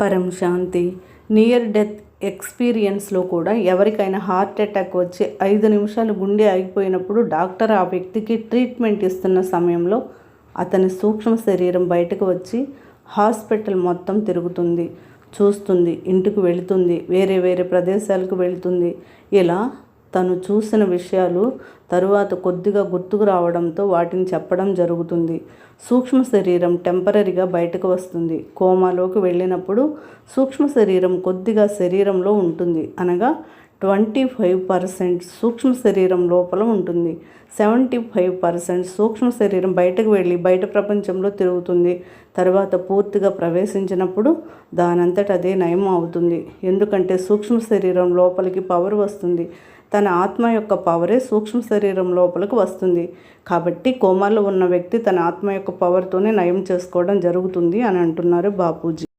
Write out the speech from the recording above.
పరం శాంతి near death ఎక్స్పీరియన్స్లో కూడా ఎవరికైనా హార్ట్ అటాక్ వచ్చి ఐదు నిమిషాలు గుండె ఆగిపోయినప్పుడు డాక్టర్ ఆ వ్యక్తికి ట్రీట్మెంట్ ఇస్తున్న సమయంలో అతని సూక్ష్మ శరీరం బయటకు వచ్చి హాస్పిటల్ మొత్తం తిరుగుతుంది చూస్తుంది ఇంటికి వెళుతుంది వేరే వేరే ప్రదేశాలకు వెళుతుంది. ఇలా తను చూసిన విషయాలు తరువాత కొద్దిగా గుర్తుకు రావడంతో వాటిని చెప్పడం జరుగుతుంది. సూక్ష్మ శరీరం టెంపరీగా బయటకు వస్తుంది. కోమాలోకి వెళ్ళినప్పుడు సూక్ష్మ శరీరం కొద్దిగా శరీరంలో ఉంటుంది. అనగా ట్వంటీ ఫైవ్ పర్సెంట్ సూక్ష్మ శరీరం లోపల ఉంటుంది. సెవెంటీ ఫైవ్ పర్సెంట్ సూక్ష్మ శరీరం బయటకు వెళ్ళి బయట ప్రపంచంలో తిరుగుతుంది. తర్వాత పూర్తిగా ప్రవేశించినప్పుడు దానంతట అదే నయం అవుతుంది. ఎందుకంటే సూక్ష్మ శరీరం లోపలికి పవర్ వస్తుంది. తన ఆత్మ యొక్క పవరే సూక్ష్మ శరీరం లోపలికి వస్తుంది. కాబట్టి కోమాలో ఉన్న వ్యక్తి తన ఆత్మ యొక్క పవర్తోనే నయం చేసుకోవడం జరుగుతుంది అని అంటున్నారు బాపూజీ.